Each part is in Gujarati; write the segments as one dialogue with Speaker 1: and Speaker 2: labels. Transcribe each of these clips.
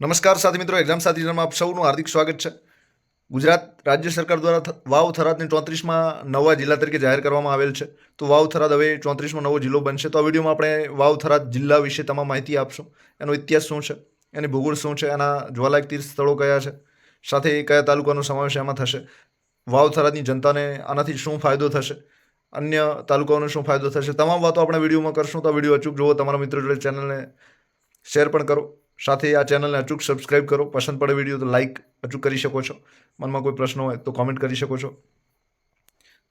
Speaker 1: નમસ્કાર સાથી મિત્રો, એક્ઝામ સાથીમાં આપ સૌનું હાર્દિક સ્વાગત છે. ગુજરાત રાજ્ય સરકાર દ્વારા વાવ થરાદને ચોત્રીસમાં નવા જિલ્લા તરીકે જાહેર કરવામાં આવેલ છે. તો વાવ થરાદ હવે ચોત્રીસમાં નવો જિલ્લો બનશે. તો આ વિડીયોમાં આપણે વાવ થરાદ જિલ્લા વિશે તમામ માહિતી આપશું. એનો ઇતિહાસ શું છે? એની ભૂગોળ શું છે? એના જોવાલાયક તીર્થ સ્થળો કયા છે? સાથે કયા તાલુકાનો સમાવેશ એમાં થશે? વાવ થરાદની જનતાને આનાથી શું ફાયદો થશે? અન્ય તાલુકાઓને શું ફાયદો થશે? તમામ વાતો આપણે વિડીયોમાં કરશું. તો આ વીડિયો અચૂક જુઓ તમારા મિત્રો જોડે ચેનલને શેર પણ કરો. સાથે આ ચેનલને અચૂક સબસ્ક્રાઇબ કરો. પસંદ પડે વીડિયો તો લાઇક અચૂક કરી શકો છો. મનમાં કોઈ પ્રશ્ન હોય તો કોમેન્ટ કરી શકો છો.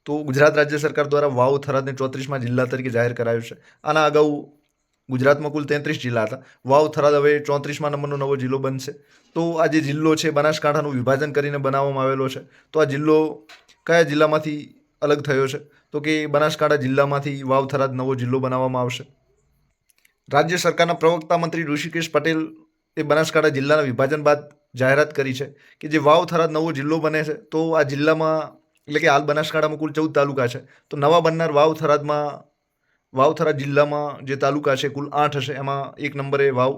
Speaker 1: તો ગુજરાત રાજ્ય સરકાર દ્વારા વાવ થરાદને ચોત્રીસમાં જિલ્લા તરીકે જાહેર કરાયું છે. આના અગાઉ ગુજરાતમાં કુલ તેત્રીસ જિલ્લા હતા. વાવ થરાદ હવે ચોત્રીસમાં નંબરનો નવો જિલ્લો બનશે. તો આ જે જિલ્લો છે, બનાસકાંઠાનું વિભાજન કરીને બનાવવામાં આવેલો છે. તો આ જિલ્લો કયા જિલ્લામાંથી અલગ થયો છે? તો કે બનાસકાંઠા જિલ્લામાંથી વાવ થરાદ નવો જિલ્લો બનાવવામાં આવશે? રાજ્ય સરકારના પ્રવક્તા મંત્રી ઋષિકેશ પટેલ એ બનાસકાંઠા જિલ્લાના વિભાજન બાદ જાહેરાત કરી છે કે જે વાવ થરાદ નવો જિલ્લો બને છે, તો આ જિલ્લામાં, એટલે કે હાલ બનાસકાંઠામાં કુલ ચૌદ તાલુકા છે, તો નવા બનનાર વાવ થરાદમાં, વાવ થરાદ જિલ્લામાં જે તાલુકા છે કુલ આઠ હશે, એમાં એક નંબરે વાવ,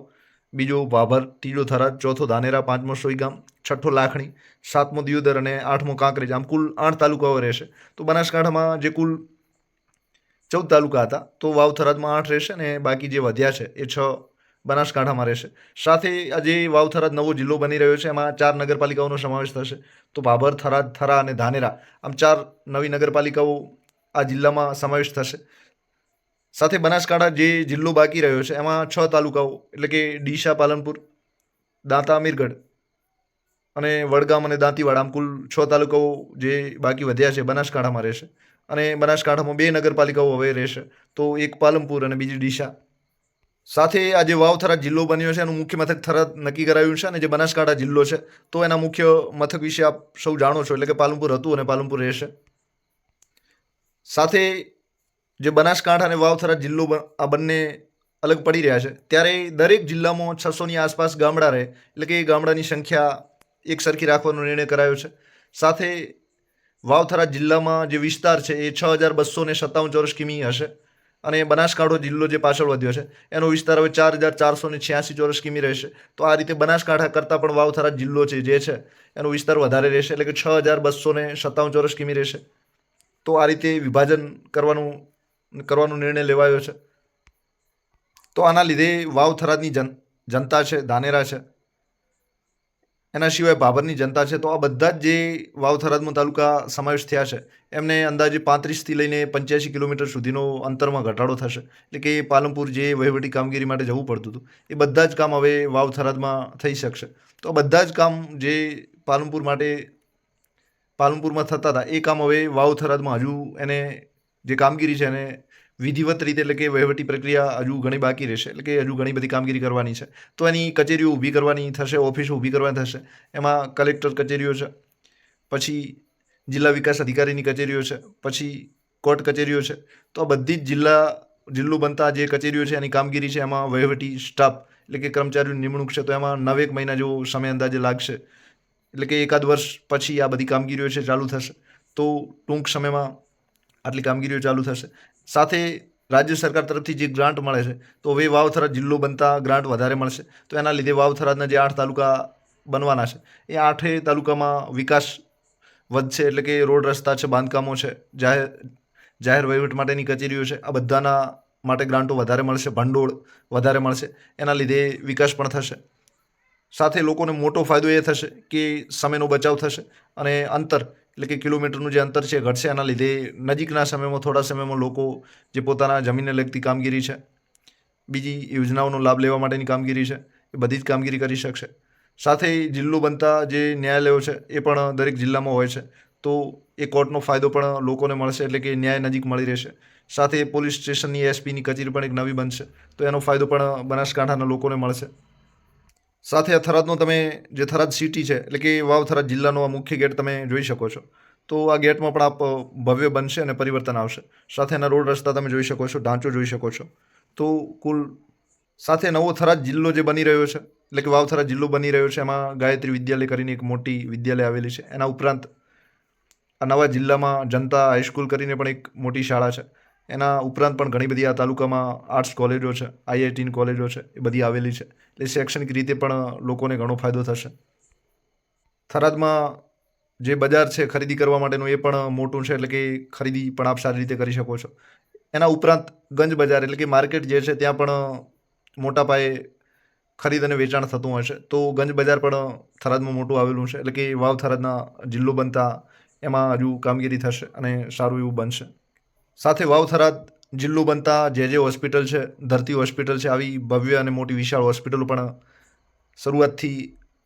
Speaker 1: બીજો ભાભર ત્રીજો થરાદ, ચોથો ધાનેરા, પાંચમો સોઈગામ, છઠ્ઠો લાખણી, સાતમો દિયોદર અને આઠમો કાંકરેજ, આમ કુલ આઠ તાલુકાઓ રહેશે. તો બનાસકાંઠામાં જે કુલ ચૌદ તાલુકા હતા. તો વાવ થરાદમાં આઠ રહેશે અને બાકી જે વધ્યા છે એ છ બનાસકાંઠામાં રહેશે. સાથે આજે વાવ થરાદ નવો જિલ્લો બની રહ્યો છે. એમાં ચાર નગરપાલિકાઓનો સમાવેશ થશે. તો ભાભર, થરાદ, થરા અને ધાનેરા આમ ચાર નવી નગરપાલિકાઓ આ જિલ્લામાં સમાવેશ થશે. સાથે બનાસકાંઠા જે જિલ્લો બાકી રહ્યો છે, એમાં છ તાલુકાઓ એટલે કે ડીસા, પાલનપુર, દાંતા, અમીરગઢ અને વડગામ અને દાંતીવાડા આમ કુલ છ તાલુકાઓ જે બાકી વધ્યા છે, બનાસકાંઠામાં રહેશે. અને બનાસકાંઠામાં બે નગરપાલિકાઓ હવે રહેશે. તો એક પાલનપુર અને બીજી ડીસા. સાથે આ જે વાવ થરાદ જિલ્લો બન્યો છે, એનું મુખ્ય મથક થરાદ નક્કી કરાયું છે અને જે બનાસકાંઠા જિલ્લો છે, તો એના મુખ્ય મથક વિશે આપ સૌ જાણો છો, એટલે કે પાલનપુર હતું અને પાલનપુર રહેશે. સાથે જે બનાસકાંઠા અને વાવ થરાદ જિલ્લો આ બંને અલગ પડી રહ્યા છે, ત્યારે દરેક જિલ્લામાં છસોની આસપાસ ગામડા રહે, એટલે કે એ ગામડાની સંખ્યા એક સરખી રાખવાનો નિર્ણય કરાયો છે. સાથે વાવથરા જિલ્લામાં જે વિસ્તાર છે, એ છ હજાર બસો ને સત્તાવન ચોરસ કિમી હશે. અને બનાસકાંઠો જિલ્લો જે પાછળ વધ્યો છે, એનો વિસ્તાર હવે ચાર હજાર ચારસો ને છ્યાસી ચોરસ કિમી રહેશે. તો આ રીતે બનાસકાંઠા કરતાં પણ વાવથરા જિલ્લો છે, જે છે, એનો વિસ્તાર વધારે રહેશે, એટલે કે છ હજાર બસો ને સત્તાવન ચોરસ કિમી રહેશે. તો આ રીતે વિભાજન કરવાનું, કરવાનો નિર્ણય લેવાયો છે. તો આના લીધે વાવ થરાદની જન, જનતા છે, ધાનેરા છે એના સિવાય ભાભરની જનતા છે. તો આ બધા જ જે વાવ થરાદમાં તાલુકા સમાવેશ થયા છે, એમને અંદાજે પાંત્રીસથી લઈને પંચ્યાસી કિલોમીટર સુધીનો અંતરમાં ઘટાડો થશે. એટલે કે પાલનપુર જે વહીવટી કામગીરી માટે જવું પડતું હતું, એ બધા જ કામ હવે વાવ થરાદમાં થઈ શકશે. તો આ બધા જ કામ જે પાલનપુર માટે, પાલનપુરમાં થતા હતા, એ કામ હવે વાવ થરાદમાં હજુ એને જે કામગીરી છે એને વિધિવત રીતે એટલે કે વહીવટી પ્રક્રિયા હજુ ઘણી બાકી રહેશે. એટલે કે હજુ ઘણી બધી કામગીરી કરવાની છે. તો એની કચેરીઓ ઊભી કરવાની થશે, ઓફિસો ઊભી કરવાની થશે. એમાં કલેક્ટર કચેરીઓ છે. પછી જિલ્લા વિકાસ અધિકારીની કચેરીઓ છે. પછી કોર્ટ કચેરીઓ છે. તો આ બધી જ જિલ્લા, જિલ્લો બનતા જે કચેરીઓ છે, એની કામગીરી છે, એમાં વહીવટી સ્ટાફ એટલે કે કર્મચારીઓની નિમણૂક છે, તો એમાં નવેક મહિના જેવો સમય અંદાજે લાગશે. એટલે કે એકાદ વર્ષ પછી આ બધી કામગીરીઓ છે, ચાલુ થશે. તો ટૂંક સમયમાં આટલી કામગીરીઓ ચાલુ થશે. સાથે રાજ્ય સરકાર તરફથી જે ગ્રાન્ટ મળે છે, તો હવે વાવથરા જિલ્લો બનતા ગ્રાન્ટ વધારે મળશે. તો એના લીધે વાવથરાના જે આઠ તાલુકા બનવાના છે, એ આઠે તાલુકામાં વિકાસ વધશે એટલે કે રોડ રસ્તા છે, બાંધકામો છે, જાહેર જાહેર વહીવટ માટેની કચેરીઓ છે, આ બધાના માટે ગ્રાન્ટો વધારે મળશે, ભંડોળ વધારે મળશે, એના લીધે વિકાસ પણ થશે. સાથે લોકોને મોટો ફાયદો એ થશે કે સમયનો બચાવ થશે અને અંતર એટલે કે કિલોમીટરનું જે અંતર છે ઘટશે. એના લીધે નજીકના સમયમાં, થોડા સમયમાં લોકો જે પોતાના જમીનને લગતી કામગીરી છે, બીજી યોજનાઓનો લાભ લેવા માટેની કામગીરી છે, એ બધી જ કામગીરી કરી શકશે. સાથે જિલ્લો બનતા જે ન્યાયાલયો છે, એ પણ દરેક જિલ્લામાં હોય છે. તો એ કોર્ટનો ફાયદો પણ લોકોને મળશે, એટલે કે ન્યાય નજીક મળી રહેશે. સાથે પોલીસ સ્ટેશનની એસપીની કચેરી પણ એક નવી બનશે. તો એનો ફાયદો પણ બનાસકાંઠાના લોકોને મળશે. સાથે આ થરાદનો તમે જે થરાદ સિટી છે, એટલે કે વાવ થરાદ જિલ્લાનો આ મુખ્ય ગેટ તમે જોઈ શકો છો. તો આ ગેટમાં પણ આપ ભવ્ય બનશે અને પરિવર્તન આવશે. સાથે એના રોડ રસ્તા તમે જોઈ શકો છો, ઢાંચો જોઈ શકો છો. તો કુલ સાથે નવો થરાદ જિલ્લો જે બની રહ્યો છે, એટલે કે વાવ થરાદ જિલ્લો બની રહ્યો છે, એમાં ગાયત્રી વિદ્યાલય કરીને એક મોટી વિદ્યાલય આવેલી છે. એના ઉપરાંત આ નવા જિલ્લામાં જનતા હાઈસ્કૂલ કરીને પણ એક મોટી શાળા છે. એના ઉપરાંત પણ ઘણી બધી આ તાલુકામાં આર્ટ્સ કોલેજો છે આઈઆઈટીની કોલેજો છે, એ બધી આવેલી છે. એટલે શૈક્ષણિક રીતે પણ લોકોને ઘણો ફાયદો થશે. થરાદમાં જે બજાર છે ખરીદી કરવા માટેનું એ પણ મોટું છે, એટલે કે ખરીદી પણ આપ સારી રીતે કરી શકો છો. એના ઉપરાંત ગંજ બજાર, એટલે કે માર્કેટ જે છે ત્યાં પણ મોટા પાયે ખરીદ અને વેચાણ થતું હોય છે. તો ગંજ બજાર પણ થરાદમાં મોટું આવેલું છે, એટલે કે વાવ થરાદના જિલ્લો બનતા એમાં હજુ કામગીરી થશે અને સારું એવું બનશે. સાથે વાવ થરાદ જિલ્લો બનતા જે જે હોસ્પિટલ છે, ધરતી હોસ્પિટલ છે, આવી ભવ્ય અને મોટી વિશાળ હોસ્પિટલો પણ શરૂઆતથી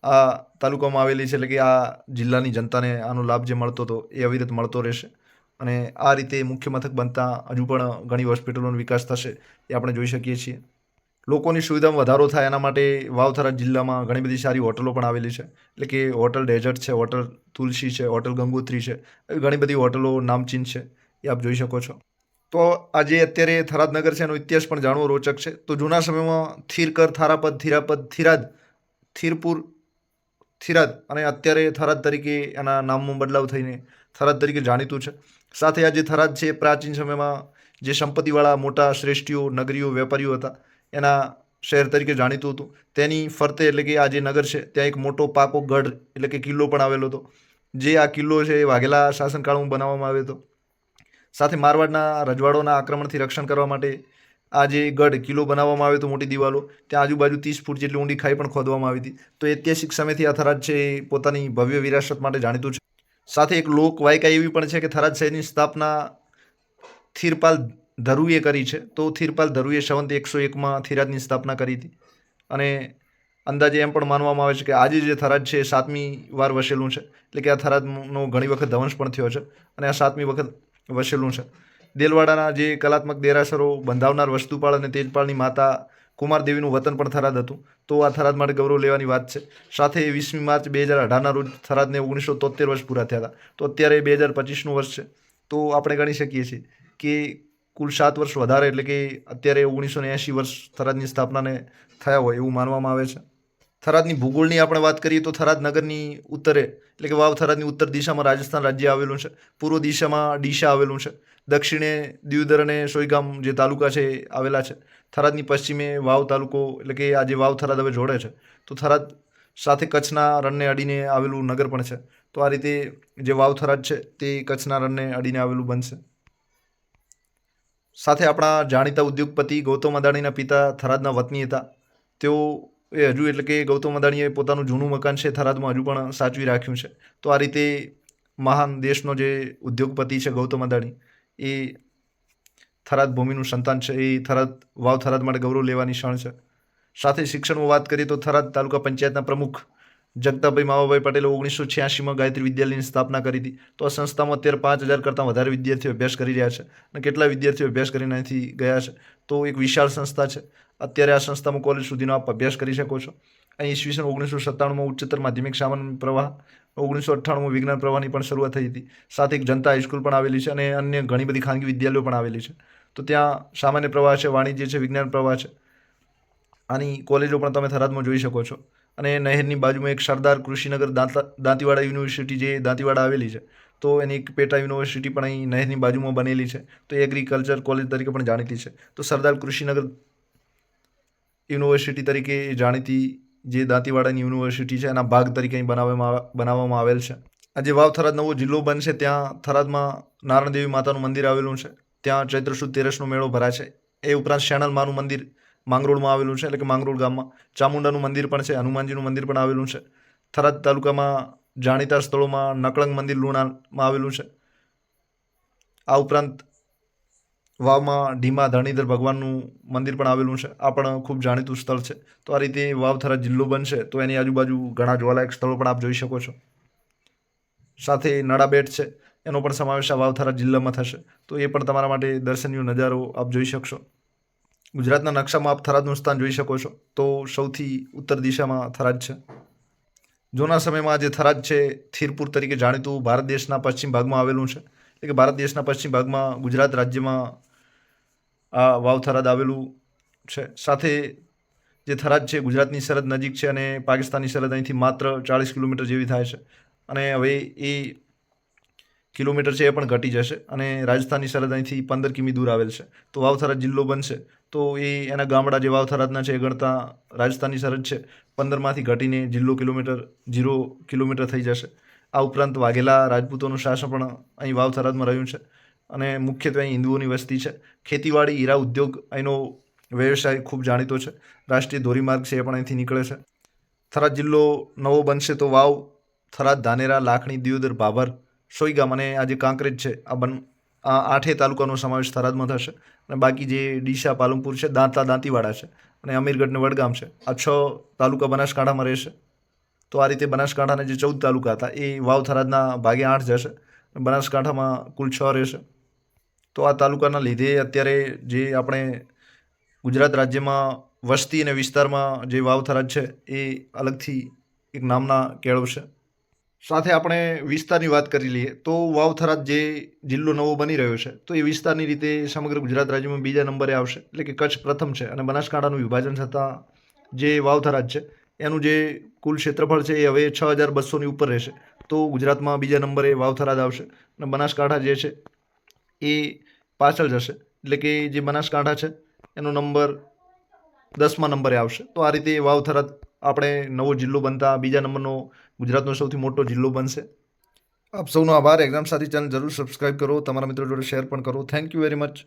Speaker 1: આ તાલુકામાં આવેલી છે, એટલે કે આ જિલ્લાની જનતાને આનો લાભ જે મળતો હતો એ અવિરત મળતો રહેશે. અને આ રીતે મુખ્ય મથક બનતા હજુ પણ ઘણી હોસ્પિટલોનો વિકાસ થશે એ આપણે જોઈ શકીએ છીએ. લોકોની સુવિધામાં વધારો થાય એના માટે વાવથરા જિલ્લામાં ઘણી બધી સારી હોટલો પણ આવેલી છે, એટલે કે હોટલ ડેઝર્ટ છે, હોટલ તુલસી છે, હોટલ ગંગોત્રી છે, એવી ઘણી બધી હોટલો નામચીન છે. એ આપ જોઈ શકો છો. તો આજે અત્યારે થરાદ નગર છે એનો ઇતિહાસ પણ જાણવો રોચક છે. તો જૂના સમયમાં થીરકર, થારાપદ, થીરાપદ, થીરાદ, થીરપુર, થીરાદ અને અત્યારે થરાદ તરીકે એના નામમાં બદલાવ થઈને થરાદ તરીકે જાણીતું છે. સાથે આ જે થરાદ છે પ્રાચીન સમયમાં જે સંપત્તિવાળા મોટા શ્રેષ્ઠીઓ, નગરીઓ, વેપારીઓ હતા, એના શહેર તરીકે જાણીતું હતું. તેની ફરતે એટલે કે આ જે નગર છે, ત્યાં એક મોટો પાકો ગઢ એટલે કે કિલ્લો પણ આવેલો હતો. જે આ કિલ્લો છે એ વાઘેલા શાસનકાળમાં બનાવવામાં આવ્યો હતો. સાથે મારવાડના રજવાડોના આક્રમણથી રક્ષણ કરવા માટે આ જે ગઢ કિલ્લો બનાવવામાં આવ્યો હતો, મોટી દિવાલો, ત્યાં આજુબાજુ ત્રીસ ફૂટ જેટલી ઊંડી ખાઈ પણ ખોદવામાં આવી હતી. તો ઐતિહાસિક સમયથી આ થરાદ છે એ પોતાની ભવ્ય વિરાસત માટે જાણીતું છે. સાથે એક લોક વાયકા એવી પણ છે કે થરાદ શહેરની સ્થાપના થીરપાલ ધરુએ કરી છે. તો થીરપાલ ધરુએ સંવંત એકસો એકમાં થિરાજની સ્થાપના કરી હતી. અને અંદાજે એમ પણ માનવામાં આવે છે કે આજે જે થરાદ છે એ સાતમી વાર વસેલું છે. એટલે કે આ થરાદનો ઘણી વખત ધવંસ પણ થયો છે. અને આ સાતમી વખત વસેલું છે. દેલવાડાના જે કલાત્મક દેરાસરો, બંધાવનાર વસ્તુપાળ અને તેજપાળની માતા કુમારદેવીનું વતન પણ થરાદ હતું. તો આ થરાદ માટે ગૌરવ લેવાની વાત છે. સાથે વીસમી માર્ચ બે હજાર અઢારના રોજ થરાદને ઓગણીસો તોતેર વર્ષ પૂરા થયા હતા. તો અત્યારે બે હજાર પચીસનું વર્ષ છે. તો આપણે ગણી શકીએ છીએ કે કુલ સાત વર્ષ વધારે એટલે કે અત્યારે ઓગણીસો ને એંશી વર્ષ થરાદની સ્થાપનાને થયા હોય એવું માનવામાં આવે છે. થરાદની ભૂગોળની આપણે વાત કરીએ તો થરાદ નગરની ઉત્તરે, એટલે કે વાવ થરાદની ઉત્તર દિશામાં રાજસ્થાન રાજ્ય આવેલું છે, પૂર્વ દિશામાં ડીશા આવેલું છે, દક્ષિણે દિયોદર અને સોયગામ જે તાલુકા છે આવેલા છે. થરાદની પશ્ચિમે વાવ તાલુકો, એટલે કે આ જે વાવ થરાદ હવે જોડે છે, તો થરાદ સાથે કચ્છના રણને અડીને આવેલું નગર પણ છે. તો આ રીતે જે વાવ થરાદ છે તે કચ્છના રણને અડીને આવેલું બનશે. સાથે આપણા જાણીતા ઉદ્યોગપતિ ગૌતમ અદાણીના પિતા થરાદના વતની હતા. તેઓ એ હજુ એટલે કે ગૌતમ અદાણીએ પોતાનું જૂનું મકાન છે થરાદમાં હજુ પણ સાચવી રાખ્યું છે. તો આ રીતે મહાન દેશનો જે ઉદ્યોગપતિ છે ગૌતમ અદાણી, એ થરાદ ભૂમિનું સંતાન છે. એ થરાદ, વાવ થરાદ માટે ગૌરવ લેવાની ક્ષણ છે. સાથે શિક્ષણમાં વાત કરીએ તો થરાદ તાલુકા પંચાયતના પ્રમુખ જગતાભાઈ માવાભાઈ પટેલે ઓગણીસો છ્યાસીમાં ગાયત્રી વિદ્યાલયની સ્થાપના કરી હતી. તો આ સંસ્થામાં અત્યારે પાંચ હજાર કરતાં વધારે વિદ્યાર્થીઓ અભ્યાસ કરી રહ્યા છે અને કેટલા વિદ્યાર્થીઓ અભ્યાસ કરીને અહીંથી ગયા છે? તો એક વિશાળ સંસ્થા છે. અત્યારે આ સંસ્થામાં કોલેજ સુધીનો આપ અભ્યાસ કરી શકો છો. અહીં ઈસવીસન ઓગણીસો સત્તાણુંમાં ઉચ્ચતર માધ્યમિક સામાન્ય પ્રવાહ ઓગણીસો અઠ્ઠાણુંમાં વિજ્ઞાન પ્રવાહની પણ શરૂઆત થઈ હતી. સાથે એક જનતા હાઈસ્કૂલ પણ આવેલી છે અને અન્ય ઘણી બધી ખાનગી વિદ્યાલયો પણ આવેલી છે. તો ત્યાં સામાન્ય પ્રવાહ છે, વાણિજ્ય છે, વિજ્ઞાન પ્રવાહ છે. આની કોલેજો પણ તમે થરાદમાં જોઈ શકો છો. અને નહેરની બાજુમાં એક સરદાર કૃષિનગર દાંતા દાંતીવાડા યુનિવર્સિટી જે દાંતીવાડા આવેલી છે, તો એની એક પેટા યુનિવર્સિટી પણ અહીં નહેરની બાજુમાં બનેલી છે, તો એ એગ્રીકલ્ચર કોલેજ તરીકે પણ જાણીતી છે. તો સરદાર કૃષિનગર યુનિવર્સિટી તરીકે જાણીતી જે દાંતીવાડાની યુનિવર્સિટી છે, એના ભાગ તરીકે અહીં બનાવવામાં બનાવવામાં આવેલ છે. આજે વાવ થરાદ નવો જિલ્લો બનશે, ત્યાં થરાદમાં નારણદેવી માતાનું મંદિર આવેલું છે, ત્યાં ચૈત્ર સુદ તેરસનો મેળો ભરાય છે. એ ઉપરાંત શેણલ માનું મંદિર માંગરોળમાં આવેલું છે, એટલે કે માંગરોળ ગામમાં. ચામુંડાનું મંદિર પણ છે, હનુમાનજીનું મંદિર પણ આવેલું છે. થરાદ તાલુકામાં જાણીતા સ્થળોમાં નકળંગ મંદિર લુણામાં આવેલું છે. આ ઉપરાંત વાવમાં ઢીમા ધરણીધર ભગવાનનું મંદિર પણ આવેલું છે. આ પણ ખૂબ જાણીતું સ્થળ છે. તો આ રીતે વાવ થરાદ જિલ્લો બનશે, તો એની આજુબાજુ ઘણા જોવાલાયક સ્થળો પણ આપ જોઈ શકો છો. સાથે નડાબેટ છે, એનો પણ સમાવેશ આ વાવ થરાદ જિલ્લામાં થશે. તો એ પણ તમારા માટે દર્શનીય નજારો આપ જોઈ શકશો. ગુજરાતના નકશામાં આપ થરાદનું સ્થાન જોઈ શકો છો. તો સૌથી ઉત્તર દિશામાં થરાદ છે. જૂના સમયમાં જે થરાદ છે, થીરપુર તરીકે જાણીતું ભારત દેશના પશ્ચિમ ભાગમાં આવેલું છે. એટલે કે ભારત દેશના પશ્ચિમ ભાગમાં ગુજરાત રાજ્યમાં આ વાવ થરાદ આવેલું છે. સાથે જે થરાદ છે, ગુજરાતની સરહદ નજીક છે અને પાકિસ્તાનની સરહદ અહીંથી માત્ર ચાળીસ કિલોમીટર જેવી થાય છે. અને હવે એ કિલોમીટર છે એ પણ ઘટી જશે અને રાજસ્થાનની સરહદ અહીંથી પંદર કિમી દૂર આવેલ છે. તો વાવથરા જિલ્લો બનશે. તો એ એના ગામડા જે વાવથરાજના છે એ ગણતા રાજસ્થાનની સરહદ છે. પંદરમાંથી ઘટીને જિલ્લો કિલોમીટર, જીરો કિલોમીટર થઈ જશે. આ ઉપરાંત વાઘેલા રાજપૂતોનું શાસન પણ અહીં વાવથરાજમાં રહ્યું છે. અને મુખ્યત્વે અહીં હિન્દુઓની વસ્તી છે. ખેતીવાડી, હીરા ઉદ્યોગ અહીંનો વ્યવસાય ખૂબ જાણીતો છે. રાષ્ટ્રીય ધોરીમાર્ગ છે એ પણ અહીંથી નીકળે છે. થરાદ જિલ્લો નવો બનશે તો વાવ થરાદ ધાનેરા, લાખણી, દિયોદર ભાભર સોઈગામ અને આ જે કાંકરેજ છે, આ બન, આ આઠે તાલુકાનો સમાવેશ થરાદમાં થશે અને બાકી જે ડીસા, પાલનપુર છે દાંતા દાંતીવાડા છે અને અમીરગઢ ને વડગામ છે. આ છ તાલુકા બનાસકાંઠામાં રહેશે. તો આ રીતે બનાસકાંઠાના જે ચૌદ તાલુકા હતા, એ વાવ થરાદના ભાગે આઠ જશે બનાસકાંઠામાં કુલ છ રહેશે. તો આ તાલુકાના લીધે અત્યારે જે આપણે ગુજરાત રાજ્યમાં વસ્તી અને વિસ્તારમાં જે વાવ થરાદ છે, એ અલગથી એક નામના કેળવશે. સાથે આપણે વિસ્તારની વાત કરી લઈએ, તો વાવ થરાદ જે જિલ્લો નવો બની રહ્યો છે, તો એ વિસ્તારની રીતે સમગ્ર ગુજરાત રાજ્યમાં બીજા નંબરે આવશે, એટલે કે કચ્છ પ્રથમ છે અને બનાસકાંઠાનું વિભાજન થતાં જે વાવ થરાદ છે, એનું જે કુલ ક્ષેત્રફળ છે એ હવે છ હજાર બસોની ઉપર રહેશે, તો ગુજરાતમાં બીજા નંબરે વાવ થરાદ આવશે અને બનાસકાંઠા જે છે એ પાછળ જશે, એટલે કે જે બનાસકાંઠા છે એનો નંબર દસમા નંબરે આવશે, તો આ રીતે વાવ થરાદ આપણે નવો જિલ્લો બનતા બીજા નંબરનો ગુજરાતનો સૌથી મોટો જિલ્લો બનશે. આપ સૌનો આભાર. એક્ઝામ સાથી ચેનલ જરૂર સબસ્ક્રાઇબ કરો. તમારા મિત્રો જોડે શેર પણ કરો. Thank you very much